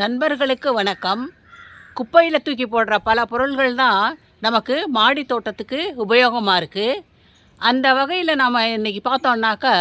நண்பர்களுக்கு வணக்கம். குப்பையில் தூக்கி போடுற பல பொருள்கள் தான் நமக்கு மாடி தோட்டத்துக்கு உபயோகமாக இருக்குது அந்த வகையில் நாம் இன்றைக்கி பார்த்தோம்னாக்கா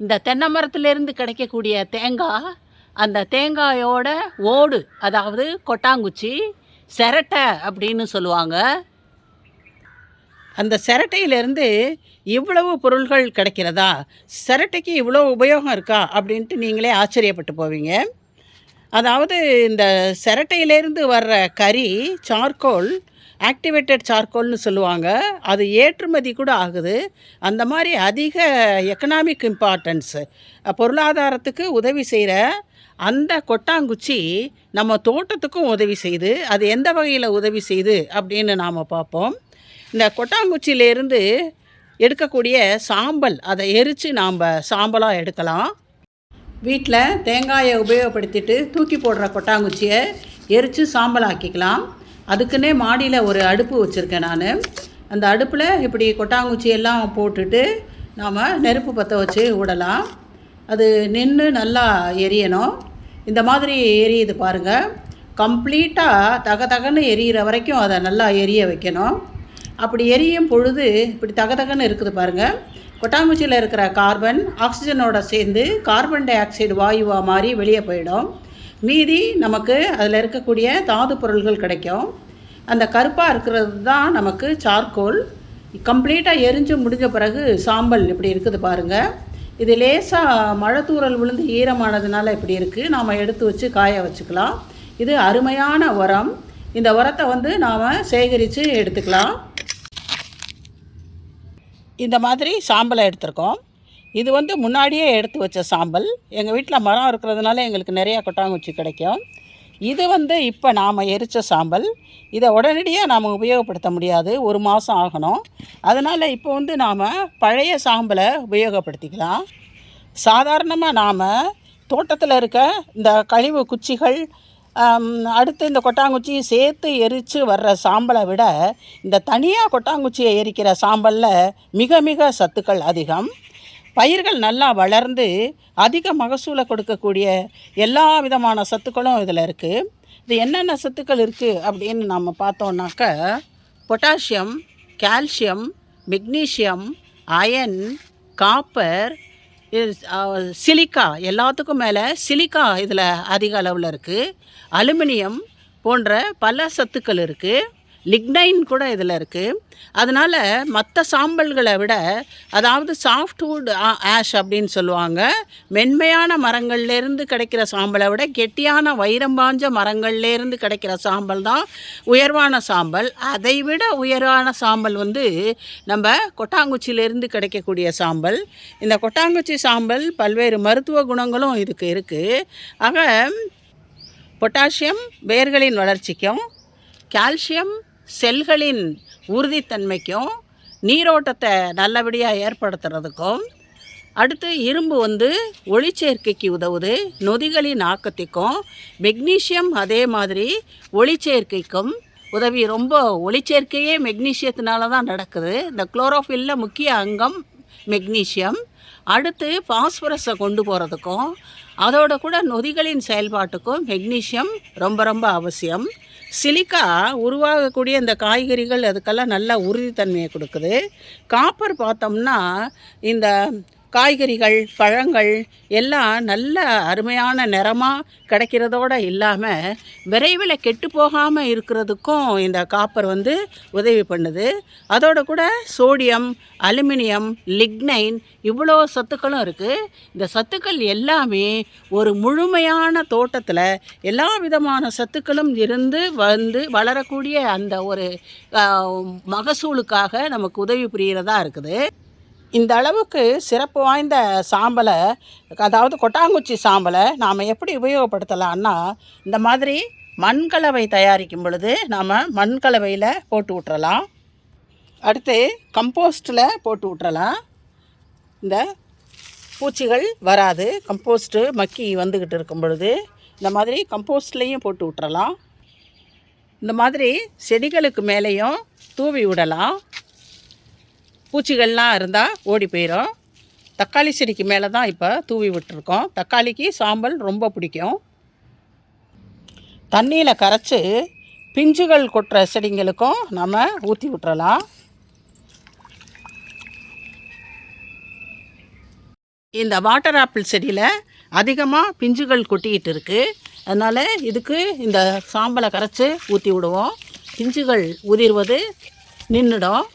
இந்த தென்னை மரத்துலேருந்து கிடைக்கக்கூடிய தேங்காய் அந்த தேங்காயோட ஓடு அதாவது கொட்டாங்குச்சி சிரட்டை அப்படின்னு சொல்லுவாங்க. அந்த சிரட்டையிலேருந்து இவ்வளவு பொருள்கள் கிடைக்கிறதா? சிரட்டைக்கு இவ்வளோ உபயோகம் இருக்கா? அப்படின்ட்டு நீங்களே ஆச்சரியப்பட்டு போவீங்க. அதாவது இந்த சிரட்டையிலேருந்து வர்ற கறி சார்கோல் ஆக்டிவேட்டட் சார்கோல்னு சொல்லுவாங்க. அது ஏற்றுமதி கூட ஆகுது. அந்த மாதிரி அதிக எக்கனாமிக் இம்பார்ட்டன்ஸு பொருளாதாரத்துக்கு உதவி செய்கிற அந்த கொட்டாங்குச்சி நம்ம தோட்டத்துக்கும் உதவி செய்யுது அது எந்த வகையில் உதவி செய்யுது அப்படின்னு நாம் பார்ப்போம். இந்த கொட்டாங்குச்சியிலேருந்து எடுக்கக்கூடிய சாம்பல் அதை எரித்து நாம் சாம்பலாக எடுக்கலாம். வீட்டில் தேங்காயை உபயோகப்படுத்திட்டு தூக்கி போடுற கொட்டாங்குச்சியை எரித்து சாம்பல் ஆக்கிக்கலாம் அதுக்குன்னே மாடியில் ஒரு அடுப்பு வச்சுருக்கேன் நான். அந்த அடுப்பில் இப்படி கொட்டாங்குச்சி எல்லாம் போட்டுட்டு நாம் நெருப்பு பற்ற வச்சு விடலாம் அது நின்று நல்லா எரியணும். இந்த மாதிரி எரியுது பாருங்கள் கம்ப்ளீட்டாக தக தகன்னு எரியிற வரைக்கும் அதை நல்லா எரிய வைக்கணும். அப்படி எரியும் பொழுது இப்படி தகதகன்னு இருக்குது பாருங்கள் கொட்டாங்குச்சியில் இருக்கிற கார்பன் ஆக்சிஜனோட சேர்ந்து கார்பன் டை ஆக்சைடு வாயுவாக மாறி வெளியே போயிடும். மீதி நமக்கு அதில் இருக்கக்கூடிய தாது பொருள்கள் கிடைக்கும். அந்த கருப்பாக இருக்கிறது தான் நமக்கு சார்கோல். கம்ப்ளீட்டாக எரிஞ்சு முடிஞ்ச பிறகு சாம்பல் இப்படி இருக்குது பாருங்கள் இது லேசாக மழை தூரல் விழுந்து ஈரமானதுனால இப்படி இருக்குது நாம் எடுத்து வச்சு காய வச்சுக்கலாம். இது அருமையான உரம். இந்த உரத்தை வந்து நாம் சேகரித்து எடுத்துக்கலாம். இந்த மாதிரி சாம்பலை எடுத்திருக்கோம். இது வந்து முன்னாடியே எடுத்து வச்ச சாம்பல். எங்கள் வீட்டில் மரம் இருக்கிறதுனால எங்களுக்கு நிறையா கொட்டாங்குச்சி கிடைக்கும். இது வந்து இப்போ நாம் எரித்த சாம்பல். இதை உடனடியாக நாம் உபயோகப்படுத்த முடியாது. ஒரு மாதம் ஆகணும். அதனால் இப்போ வந்து நாம் பழைய சாம்பலை உபயோகப்படுத்திக்கலாம். சாதாரணமாக நாம் தோட்டத்தில் இருக்க இந்த கழிவு குச்சிகள் அடுத்து இந்த கொட்டாங்குச்சியை சேர்த்து எரித்து வர்ற சாம்பலை விட இந்த தனியாக கொட்டாங்குச்சியை எரிக்கிற சாம்பலில் மிக மிக சத்துக்கள் அதிகம். பயிர்கள் நல்லா வளர்ந்து அதிக மகசூலை கொடுக்கக்கூடிய எல்லா விதமான சத்துக்களும் இதில் இருக்குது இது என்னென்ன சத்துக்கள் இருக்குது அப்படின்னு நம்ம பார்த்தோன்னாக்க potassium calcium magnesium iron copper silica. எல்லாத்துக்கும் மேலே சிலிக்கா இதில் அதிக அளவில் இருக்குது அலுமினியம் போன்ற பல சத்துக்கள் இருக்குது லிக்னைன் கூட இதில் இருக்குது அதனால் மற்ற சாம்பல்களை விட அதாவது சாஃப்ட்வுட் ஆஷ் அப்படின்னு சொல்லுவாங்க மென்மையான மரங்கள்லேருந்து கிடைக்கிற சாம்பலை விட கெட்டியான வைரம் பாஞ்ச மரங்கள்லேருந்து கிடைக்கிற சாம்பல் தான் உயர்வான சாம்பல். அதை விட உயர்வான சாம்பல் வந்து நம்ம கொட்டாங்குச்சியிலேருந்து கிடைக்கக்கூடிய சாம்பல். இந்த கொட்டாங்குச்சி சாம்பல் பல்வேறு மருத்துவ குணங்களும் இதுக்கு இருக்குது ஆக பொட்டாசியம் வேர்களின் வளர்ச்சிக்கும் கால்சியம் செல்களின் உறுதித்தன்மைக்கும் நீரோட்டத்தை நல்லபடியாக ஏற்படுத்துறதுக்கும் அடுத்து இரும்பு வந்து ஒளிச்சேர்க்கைக்கு உதவுது நொதிகளின் ஆக்கத்திற்கும் மெக்னீஷியம் அதே மாதிரி ஒளிச்சேர்க்கைக்கும் உதவி. ரொம்ப ஒளிச்சேர்க்கையே மெக்னீசியத்தினால தான் நடக்குது. இந்த குளோரோஃபில்ல முக்கிய அங்கம் மெக்னீஷியம் அடுத்து பாஸ்பரஸை கொண்டு போகிறதுக்கும் அதோட கூட நொதிகளின் செயல்பாட்டுக்கும் மெக்னீஷியம் ரொம்ப ரொம்ப அவசியம். சிலிக்கா உருவாகக்கூடிய இந்த காய்கறிகள் அதுக்கெல்லாம் நல்ல உறுதித்தன்மையை கொடுக்குது. காப்பர் பார்த்தோம்னா இந்த காய்கறிகள் பழங்கள் எல்லாம் நல்ல அருமையான நிறமாக கிடைக்கிறதோட இல்லாமல் விரைவில் கெட்டு போகாமல் இருக்கிறதுக்கும் இந்த காப்பர் வந்து உதவி பண்ணுது. அதோட கூட சோடியம் அலுமினியம் லிக்னைன் இவ்வளோ சத்துக்களும் இருக்குது இந்த சத்துக்கள் எல்லாமே ஒரு முழுமையான தோட்டத்தில் எல்லா விதமான சத்துக்களும் இருந்து வந்து வளரக்கூடிய அந்த ஒரு மகசூலுக்காக நமக்கு உதவி புரிகிறதா இருக்குது. இந்த அளவுக்கு சிறப்பு வாய்ந்த சாம்பலை அதாவது கொட்டாங்குச்சி சாம்பலை நாம் எப்படி உபயோகப்படுத்தலாம்னா இந்த மாதிரி மண்கலவை தயாரிக்கும் பொழுது நாம் மண்கலவையில் போட்டு விட்டுறலாம் அடுத்து கம்போஸ்ட்டில் போட்டு விட்டுறலாம் இந்த பூச்சிகள் வராது கம்போஸ்ட்டு மக்கி வந்துக்கிட்டு இருக்கும் பொழுது இந்த மாதிரி கம்போஸ்ட்லேயும் போட்டு விட்டுறலாம் இந்த மாதிரி செடிகளுக்கு மேலேயும் தூவி விடலாம். பூச்சிகள்லாம் இருந்தால் ஓடி போயிடும் தக்காளி செடிக்கு மேலே தான் இப்போ தூவி விட்டுருக்கோம். தக்காளிக்கு சாம்பல் ரொம்ப பிடிக்கும். தண்ணியில் கரைச்சி பிஞ்சுகள் கொட்டுற செடிங்களுக்கும் நம்ம ஊற்றி விட்டுறலாம். இந்த வாட்டர் ஆப்பிள் செடியில் அதிகமாக பிஞ்சுகள் கொட்டிக்கிட்டு இருக்குது அதனால் இதுக்கு இந்த சாம்பலை கரைச்சி ஊற்றி விடுவோம். பிஞ்சுகள் உதிர்வது நின்றுடும்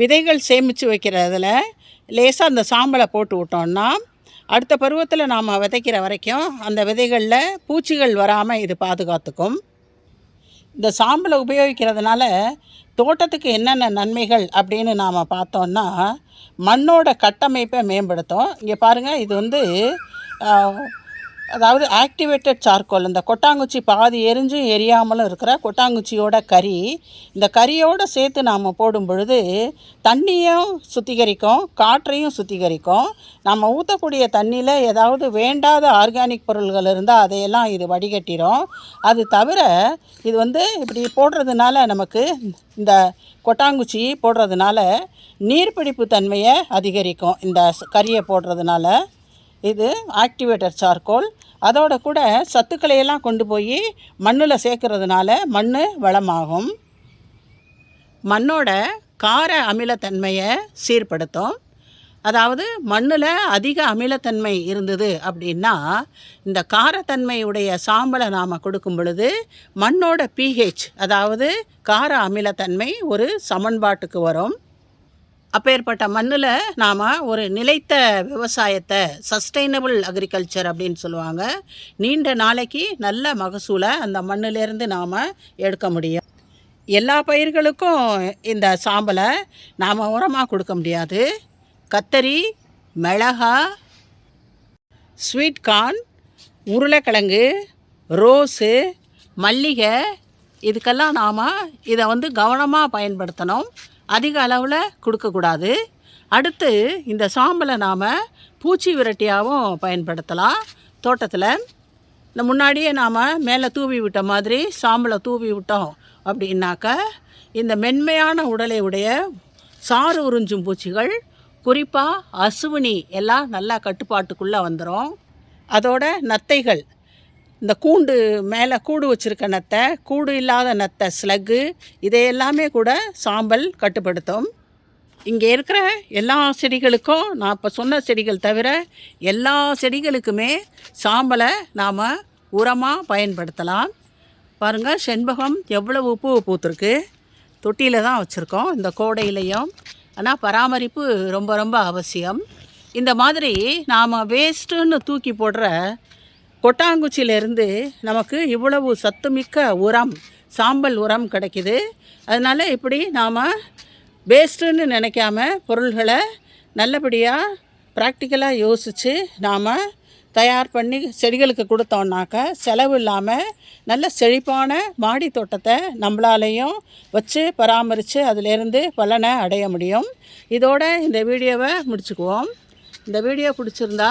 விதைகள் சேமித்து வைக்கிறதுல லேசாக அந்த சாம்பலை போட்டு விட்டோம்னா அடுத்த பருவத்தில் நாம் விதைக்கிற வரைக்கும் அந்த விதைகளில் பூச்சிகள் வராமல் இது பாதுகாத்துக்கும். இந்த சாம்பலை உபயோகிக்கிறதுனால தோட்டத்துக்கு என்னென்ன நன்மைகள் அப்படின்னு நாம் பார்த்தோன்னா மண்ணோட கட்டமைப்பை மேம்படுத்தும். இங்கே பாருங்கள் இது வந்து அதாவது ஆக்டிவேட்டட் சார்கோல் இந்த கொட்டாங்குச்சி பாதி எரிஞ்சும் எரியாமலும் இருக்கிற கொட்டாங்குச்சியோட கறி இந்த கறியோடு சேர்த்து நாம் போடும் பொழுது தண்ணியும் சுத்திகரிக்கும் காற்றையும் சுத்திகரிக்கும். நம்ம ஊற்றக்கூடிய தண்ணியில் ஏதாவது வேண்டாத ஆர்கானிக் பொருள்கள் இருந்தால் அதையெல்லாம் இது வடிகட்டிடும் அது தவிர இது வந்து இப்படி போடுறதுனால நமக்கு இந்த கொட்டாங்குச்சி போடுறதுனால நீர்பிடிப்பு தன்மையை அதிகரிக்கும் இந்த கறியை போடுறதுனால. இது ஆக்டிவேட்டர் சார்கோல் அதோட கூட சத்துக்களையெல்லாம் கொண்டு போய் மண்ணில் சேர்க்கறதுனால மண் வளமாகும். மண்ணோட கார அமிலத்தன்மையை சீர்படுத்தும். அதாவது மண்ணில் அதிக அமிலத்தன்மை இருந்தது அப்படின்னா இந்த காரத்தன்மையுடைய சாம்பலை நாம் கொடுக்கும் பொழுது மண்ணோட பிஹெச் அதாவது கார அமிலத்தன்மை ஒரு சமன்பாட்டுக்கு வரும். அப்பேற்பட்ட மண்ணில் நாம் ஒரு நிலைத்த விவசாயத்தை சஸ்டைனபிள் அக்ரிகல்ச்சர் அப்படின்னு சொல்லுவாங்க. நீண்ட நாளைக்கு நல்ல மகசூலை அந்த மண்ணிலேருந்து நாம் எடுக்க முடியும். எல்லா பயிர்களுக்கும் இந்த சாம்பலை நாம் உரமாக கொடுக்க முடியாது. கத்தரி மிளகா ஸ்வீட் கார்ன் உருளைக்கிழங்கு ரோஸு மல்லிகை இதுக்கெல்லாம் நாம் இதை வந்து கவனமாக பயன்படுத்தணும். அதிக அளவில் கொடுக்கக்கூடாது அடுத்து இந்த சாம்பலை நாம் பூச்சி விரட்டியாகவும் பயன்படுத்தலாம். தோட்டத்தில் இந்த முன்னாடியே நாம் மேலே தூவி விட்ட மாதிரி சாம்பலை தூவி விட்டோம் அப்படின்னாக்க இந்த மென்மையான உடலை உடைய சாறு உறிஞ்சும் பூச்சிகள் குறிப்பாக அசுவினி எல்லாம் நல்லா கட்டுப்பாட்டுக்குள்ளே வந்துடும் அதோட நத்தைகள் இந்த கூண்டு மேலே கூடு வச்சுருக்க நத்தை கூடு இல்லாத நத்தை ஸ்லக்கு இதையெல்லாமே கூட சாம்பல் கட்டுப்படுத்தும். இங்கே இருக்கிற எல்லா செடிகளுக்கும் நான் இப்போ சொன்ன செடிகள் தவிர எல்லா செடிகளுக்குமே சாம்பலை நாம் உரமாக பயன்படுத்தலாம். பாருங்கள் செண்பகம் எவ்வளவு பூ பூத்துருக்கு. தொட்டியில் தான் வச்சுருக்கோம் இந்த கோடையிலையும். ஆனால் பராமரிப்பு ரொம்ப ரொம்ப அவசியம். இந்த மாதிரி நாம் வேஸ்ட்டுன்னு தூக்கி போடுற கொட்டாங்குச்சியிலேருந்து நமக்கு இவ்வளவு சத்துமிக்க உரம் சாம்பல் உரம் கிடைக்கிது. அதனால் இப்படி நாம் வேஸ்ட்டுன்னு நினைக்காம பொருள்களை நல்லபடியாக ப்ராக்டிக்கலாக யோசித்து நாம் தயார் பண்ணி செடிகளுக்கு கொடுத்தோம்னாக்க செலவு இல்லாமல் நல்ல செழிப்பான மாடி தோட்டத்தை நம்மளாலையும் வச்சு பராமரித்து அதிலேருந்து பலனை அடைய முடியும். இதோட இந்த வீடியோவை முடிச்சுக்குவோம். இந்த வீடியோ பிடிச்சிருந்தா